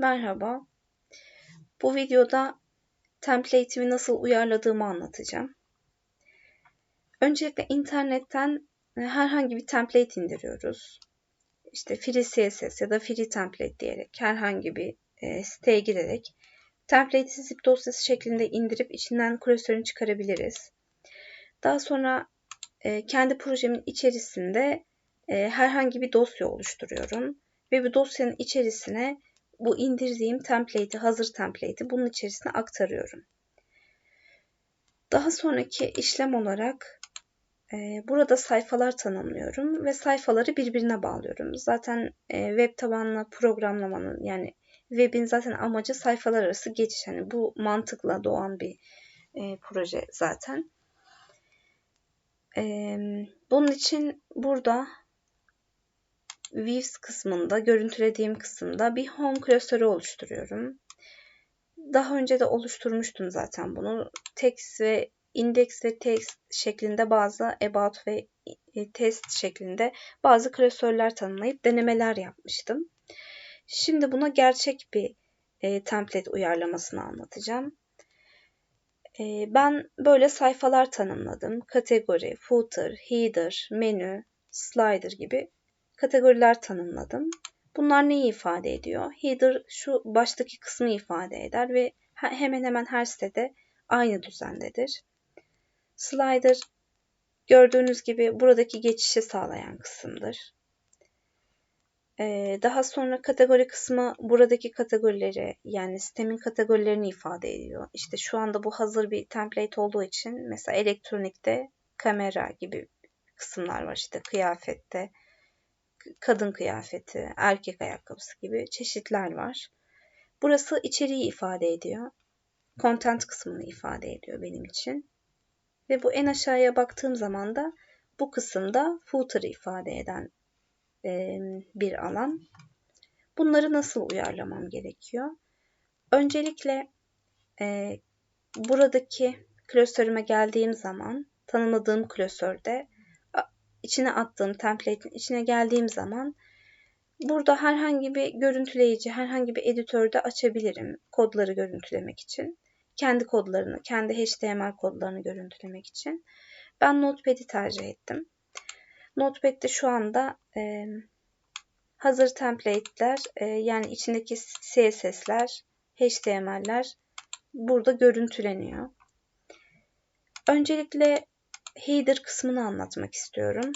Merhaba. Bu videoda template'imi nasıl uyarladığımı anlatacağım. Öncelikle internetten e, herhangi bir template indiriyoruz. İşte free CSS ya da free template diyerek herhangi bir e, siteye girerek template'i zip dosyası şeklinde indirip içinden klasörünü çıkarabiliriz. Daha sonra e, kendi projemin içerisinde herhangi bir dosya oluşturuyorum ve bu dosyanın içerisine bu indirdiğim template'i, hazır template'i bunun içerisine aktarıyorum. Daha sonraki işlem olarak e, burada sayfalar tanımlıyorum ve sayfaları birbirine bağlıyorum. Zaten e, web tabanlı programlamanın yani webin zaten amacı sayfalar arası geçiş. Yani bu mantıkla doğan bir e, proje zaten. E, bunun için burada Views kısmında, görüntülediğim kısımda bir home klasörü oluşturuyorum. Daha önce de oluşturmuştum zaten bunu. Text ve index ve text şeklinde bazı about ve e, test şeklinde bazı klasörler tanımlayıp denemeler yapmıştım. Şimdi buna gerçek bir e, template uyarlamasını anlatacağım. E, ben böyle sayfalar tanımladım. Kategori, footer, header, menü, slider gibi kategoriler tanımladım. Bunlar neyi ifade ediyor? Header şu baştaki kısmı ifade eder ve hemen hemen her sitede aynı düzendedir. Slider gördüğünüz gibi buradaki geçişi sağlayan kısımdır. Ee, daha sonra kategori kısmı buradaki kategorileri yani sistemin kategorilerini ifade ediyor. İşte şu anda bu hazır bir template olduğu için mesela elektronikte kamera gibi kısımlar var işte kıyafette kadın kıyafeti, erkek ayakkabısı gibi çeşitler var. Burası içeriği ifade ediyor. Content kısmını ifade ediyor benim için. Ve bu en aşağıya baktığım zaman da bu kısımda footer'ı ifade eden e, bir alan. Bunları nasıl uyarlamam gerekiyor? Öncelikle e, buradaki klasörüme geldiğim zaman tanımladığım klasörde içine attığım template'in içine geldiğim zaman burada herhangi bir görüntüleyici, herhangi bir editörde açabilirim kodları görüntülemek için. Kendi kodlarını, kendi HTML kodlarını görüntülemek için. Ben Notepad'i tercih ettim. Notepad'de şu anda e, hazır template'ler e, yani içindeki CSS'ler, HTML'ler burada görüntüleniyor. Öncelikle header kısmını anlatmak istiyorum.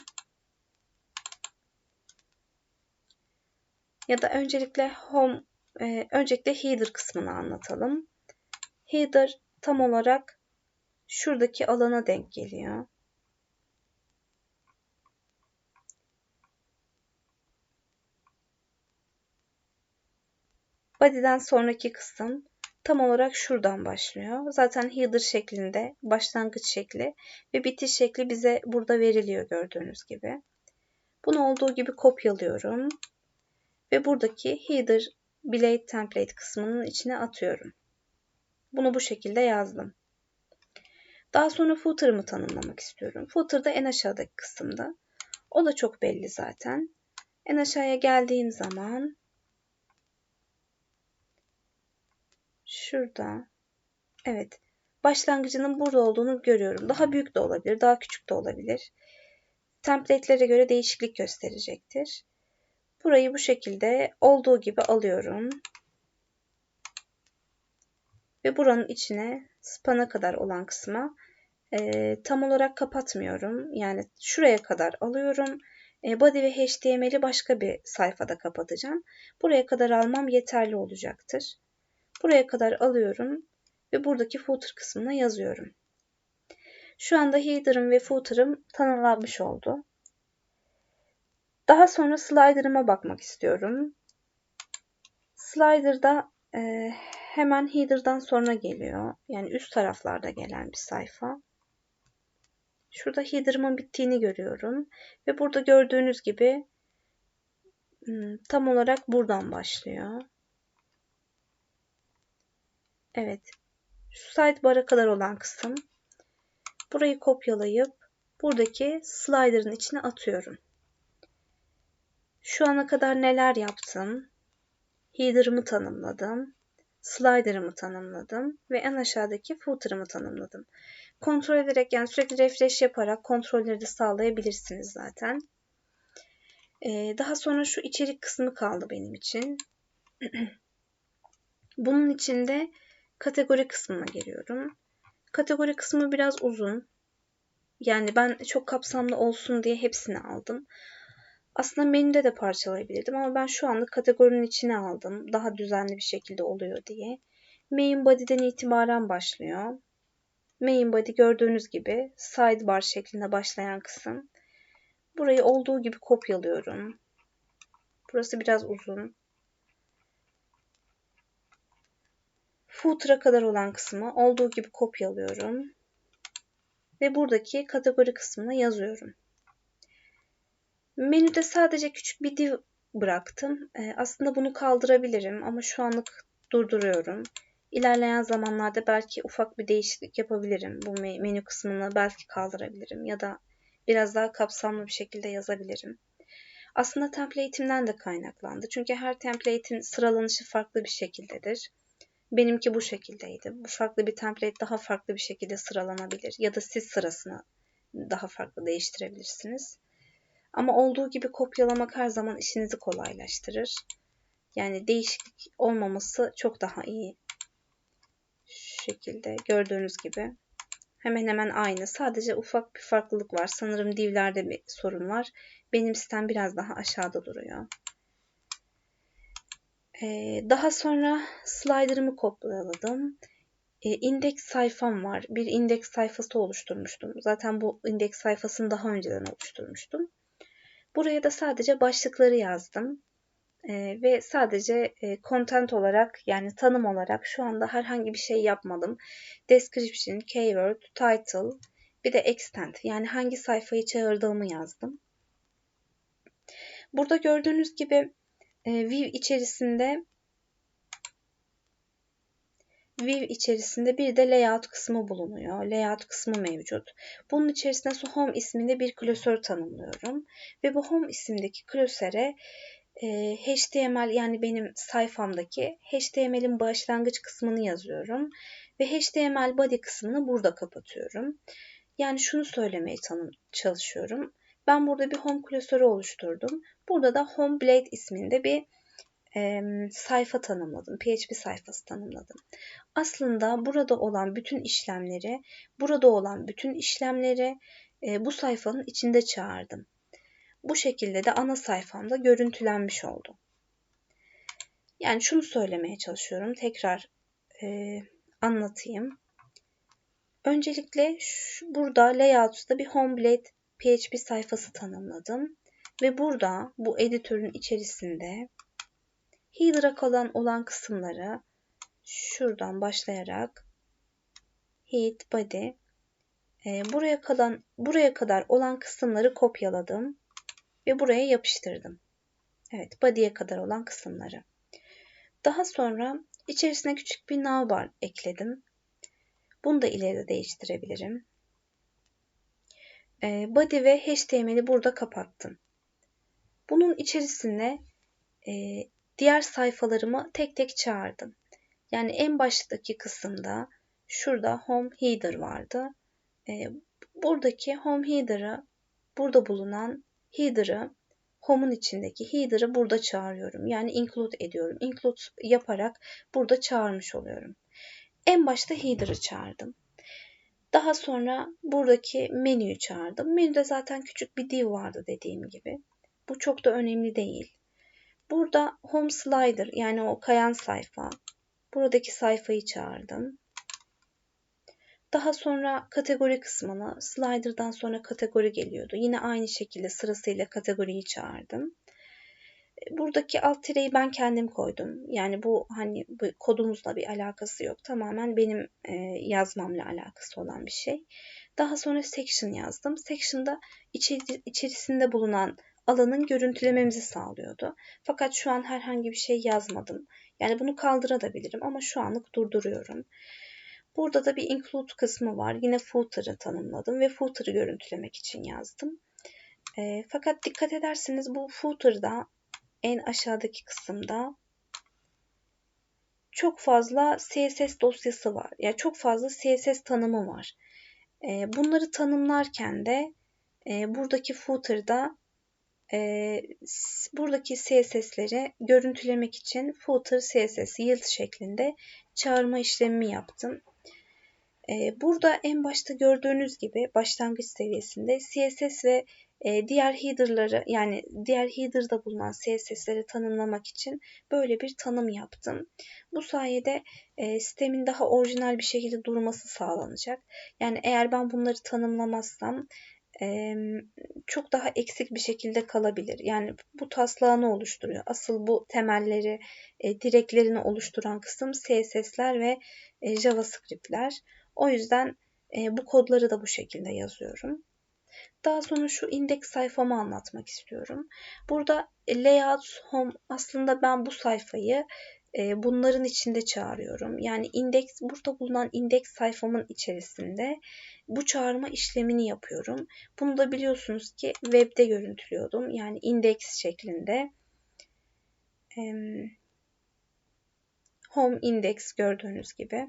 Ya da öncelikle home e, öncelikle header kısmını anlatalım. Header tam olarak şuradaki alana denk geliyor. Body'den sonraki kısım tam olarak şuradan başlıyor. Zaten header şeklinde başlangıç şekli ve bitiş şekli bize burada veriliyor gördüğünüz gibi. Bunu olduğu gibi kopyalıyorum ve buradaki header blade template kısmının içine atıyorum. Bunu bu şekilde yazdım. Daha sonra footer'ımı tanımlamak istiyorum. Footer da en aşağıdaki kısımda. O da çok belli zaten. En aşağıya geldiğim zaman Şurada. Evet. Başlangıcının burada olduğunu görüyorum. Daha büyük de olabilir, daha küçük de olabilir. Template'lere göre değişiklik gösterecektir. Burayı bu şekilde olduğu gibi alıyorum. Ve buranın içine spana kadar olan kısma e, tam olarak kapatmıyorum. Yani şuraya kadar alıyorum. E, body ve HTML'i başka bir sayfada kapatacağım. Buraya kadar almam yeterli olacaktır. Buraya kadar alıyorum ve buradaki footer kısmına yazıyorum. Şu anda header'ım ve footer'ım tanımlanmış oldu. Daha sonra slider'ıma bakmak istiyorum. Slider'da e, hemen header'dan sonra geliyor. Yani üst taraflarda gelen bir sayfa. Şurada header'ımın bittiğini görüyorum. Ve burada gördüğünüz gibi hmm, tam olarak buradan başlıyor. Evet. Şu sidebar'a kadar olan kısım. Burayı kopyalayıp buradaki slider'ın içine atıyorum. Şu ana kadar neler yaptım? header'ımı tanımladım. Slider'ımı tanımladım ve en aşağıdaki footer'ımı tanımladım. Kontrol ederek yani sürekli refresh yaparak kontrolleri de sağlayabilirsiniz zaten. Ee, daha sonra şu içerik kısmı kaldı benim için. Bunun içinde kategori kısmına geliyorum. Kategori kısmı biraz uzun. Yani ben çok kapsamlı olsun diye hepsini aldım. Aslında menüde de parçalayabilirdim ama ben şu anlık kategorinin içine aldım. Daha düzenli bir şekilde oluyor diye. Main body'den itibaren başlıyor. Main body gördüğünüz gibi sidebar şeklinde başlayan kısım. Burayı olduğu gibi kopyalıyorum. Burası biraz uzun. Footer'a kadar olan kısmı olduğu gibi kopyalıyorum. Ve buradaki kategori kısmına yazıyorum. Menüde sadece küçük bir div bıraktım. Ee, aslında bunu kaldırabilirim ama şu anlık durduruyorum. İlerleyen zamanlarda belki ufak bir değişiklik yapabilirim. Bu menü kısmını belki kaldırabilirim ya da biraz daha kapsamlı bir şekilde yazabilirim. Aslında template'imden de kaynaklandı. Çünkü her template'in sıralanışı farklı bir şekildedir. Benimki bu şekildeydi. Bu farklı bir template daha farklı bir şekilde sıralanabilir. Ya da siz sırasını daha farklı değiştirebilirsiniz. Ama olduğu gibi kopyalamak her zaman işinizi kolaylaştırır. Yani değişiklik olmaması çok daha iyi. Şu şekilde gördüğünüz gibi. Hemen hemen aynı. Sadece ufak bir farklılık var. Sanırım divlerde bir sorun var. Benim sistem biraz daha aşağıda duruyor. Ee, daha sonra slider'ımı kopyaladım. Ee, indeks sayfam var. Bir indeks sayfası oluşturmuştum. Zaten bu indeks sayfasını daha önceden oluşturmuştum. Buraya da sadece başlıkları yazdım. Ee, ve sadece e, content olarak yani tanım olarak şu anda herhangi bir şey yapmadım. Description, keyword, title bir de extent yani hangi sayfayı çağırdığımı yazdım. Burada gördüğünüz gibi e, view içerisinde View içerisinde bir de layout kısmı bulunuyor. Layout kısmı mevcut. Bunun içerisinde home isminde bir klasör tanımlıyorum. Ve bu home isimdeki klasöre e, HTML yani benim sayfamdaki HTML'in başlangıç kısmını yazıyorum. Ve HTML body kısmını burada kapatıyorum. Yani şunu söylemeye çalışıyorum. Ben burada bir home klasörü oluşturdum. Burada da home blade isminde bir e, sayfa tanımladım. PHP sayfası tanımladım. Aslında burada olan bütün işlemleri, burada olan bütün işlemleri e, bu sayfanın içinde çağırdım. Bu şekilde de ana sayfamda görüntülenmiş oldu. Yani şunu söylemeye çalışıyorum. Tekrar e, anlatayım. Öncelikle şu, burada layout'ta bir homeblade PHP sayfası tanımladım. Ve burada bu editörün içerisinde header'a kalan olan kısımları şuradan başlayarak head body e, buraya kalan buraya kadar olan kısımları kopyaladım ve buraya yapıştırdım. Evet, body'ye kadar olan kısımları. Daha sonra içerisine küçük bir navbar ekledim. Bunu da ileride değiştirebilirim. E, body ve HTML'i burada kapattım. Bunun içerisine e, diğer sayfalarımı tek tek çağırdım. Yani en baştaki kısımda şurada home header vardı. E, buradaki home header'ı burada bulunan header'ı home'un içindeki header'ı burada çağırıyorum. Yani include ediyorum. Include yaparak burada çağırmış oluyorum. En başta header'ı çağırdım. Daha sonra buradaki menüyü çağırdım. Menüde zaten küçük bir div vardı dediğim gibi. Bu çok da önemli değil. Burada home slider yani o kayan sayfa. Buradaki sayfayı çağırdım. Daha sonra kategori kısmına slider'dan sonra kategori geliyordu. Yine aynı şekilde sırasıyla kategoriyi çağırdım. Buradaki alt tireyi ben kendim koydum. Yani bu hani bu kodumuzla bir alakası yok. Tamamen benim e, yazmamla alakası olan bir şey. Daha sonra section yazdım. Section'da içeri, içerisinde bulunan alanın görüntülememizi sağlıyordu. Fakat şu an herhangi bir şey yazmadım. Yani bunu kaldırabilirim ama şu anlık durduruyorum. Burada da bir include kısmı var. Yine footer'ı tanımladım ve footer'ı görüntülemek için yazdım. E, fakat dikkat ederseniz bu footer'da en aşağıdaki kısımda çok fazla CSS dosyası var. Ya yani çok fazla CSS tanımı var. E, bunları tanımlarken de e, buradaki footer'da e, buradaki CSS'leri görüntülemek için footer CSS yield şeklinde çağırma işlemi yaptım. E, burada en başta gördüğünüz gibi başlangıç seviyesinde CSS ve e, diğer header'ları yani diğer header'da bulunan CSS'leri tanımlamak için böyle bir tanım yaptım. Bu sayede e, sistemin daha orijinal bir şekilde durması sağlanacak. Yani eğer ben bunları tanımlamazsam çok daha eksik bir şekilde kalabilir. Yani bu taslağını oluşturuyor. Asıl bu temelleri, direklerini oluşturan kısım CSS'ler ve JavaScript'ler. O yüzden bu kodları da bu şekilde yazıyorum. Daha sonra şu indeks sayfamı anlatmak istiyorum. Burada layout home aslında ben bu sayfayı e, bunların içinde çağırıyorum. Yani indeks burada bulunan indeks sayfamın içerisinde bu çağırma işlemini yapıyorum. Bunu da biliyorsunuz ki webde görüntülüyordum. Yani indeks şeklinde. Home index gördüğünüz gibi.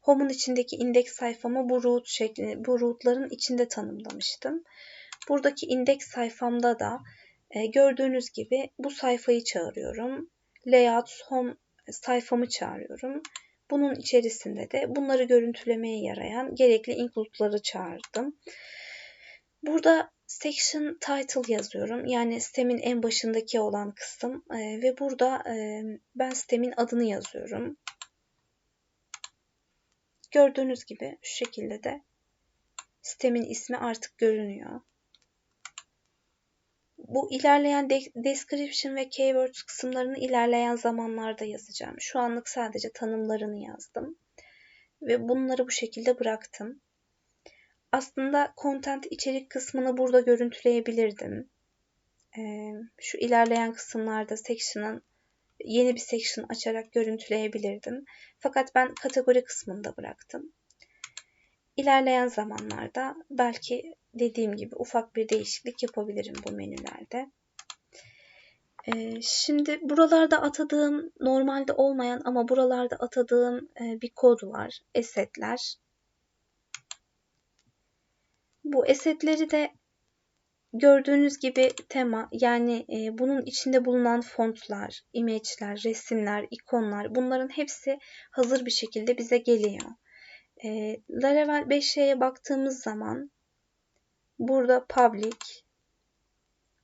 Home'un içindeki indeks sayfamı bu root şekli, bu root'ların içinde tanımlamıştım. Buradaki indeks sayfamda da e, gördüğünüz gibi bu sayfayı çağırıyorum. Layout home sayfamı çağırıyorum. Bunun içerisinde de bunları görüntülemeye yarayan gerekli include'ları çağırdım. Burada section title yazıyorum. Yani sistemin en başındaki olan kısım e, ve burada e, ben sistemin adını yazıyorum. Gördüğünüz gibi şu şekilde de sistemin ismi artık görünüyor. Bu ilerleyen description ve keywords kısımlarını ilerleyen zamanlarda yazacağım. Şu anlık sadece tanımlarını yazdım. Ve bunları bu şekilde bıraktım. Aslında content içerik kısmını burada görüntüleyebilirdim. Ee, şu ilerleyen kısımlarda section'ın yeni bir section açarak görüntüleyebilirdim. Fakat ben kategori kısmında bıraktım. İlerleyen zamanlarda belki dediğim gibi ufak bir değişiklik yapabilirim bu menülerde. Ee, şimdi buralarda atadığım normalde olmayan ama buralarda atadığım e, bir kod var. Esetler. Bu esetleri de gördüğünüz gibi tema yani e, bunun içinde bulunan fontlar, image'ler, resimler, ikonlar bunların hepsi hazır bir şekilde bize geliyor. E, Laravel 5'e baktığımız zaman Burada public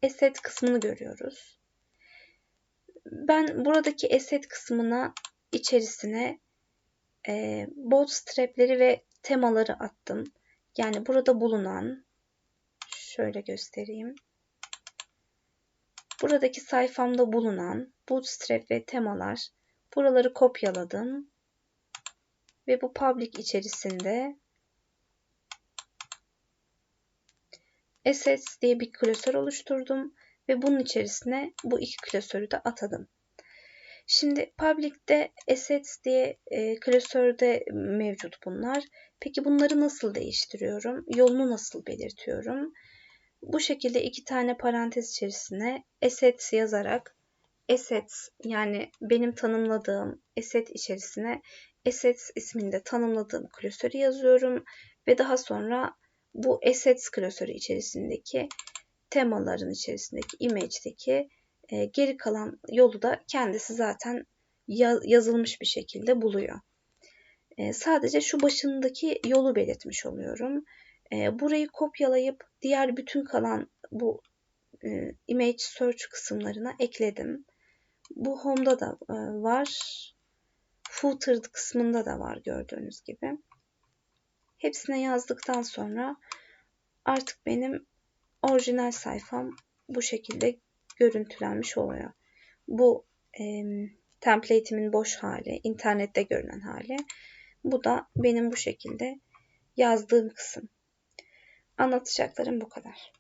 asset kısmını görüyoruz. Ben buradaki asset kısmına içerisine e, bootstrap'leri ve temaları attım. Yani burada bulunan şöyle göstereyim. Buradaki sayfamda bulunan bootstrap ve temalar buraları kopyaladım. Ve bu public içerisinde assets diye bir klasör oluşturdum ve bunun içerisine bu iki klasörü de atadım. Şimdi public'te assets diye e, klasörde mevcut bunlar. Peki bunları nasıl değiştiriyorum? Yolunu nasıl belirtiyorum? Bu şekilde iki tane parantez içerisine assets yazarak assets yani benim tanımladığım asset içerisine assets isminde tanımladığım klasörü yazıyorum ve daha sonra bu assets klasörü içerisindeki temaların içerisindeki image'deki e, geri kalan yolu da kendisi zaten yazılmış bir şekilde buluyor. E, sadece şu başındaki yolu belirtmiş oluyorum. E, burayı kopyalayıp diğer bütün kalan bu e, image search kısımlarına ekledim. Bu home'da da e, var. Footer kısmında da var gördüğünüz gibi. Hepsine yazdıktan sonra artık benim orijinal sayfam bu şekilde görüntülenmiş oluyor. Bu e, template'imin boş hali, internette görünen hali. Bu da benim bu şekilde yazdığım kısım. Anlatacaklarım bu kadar.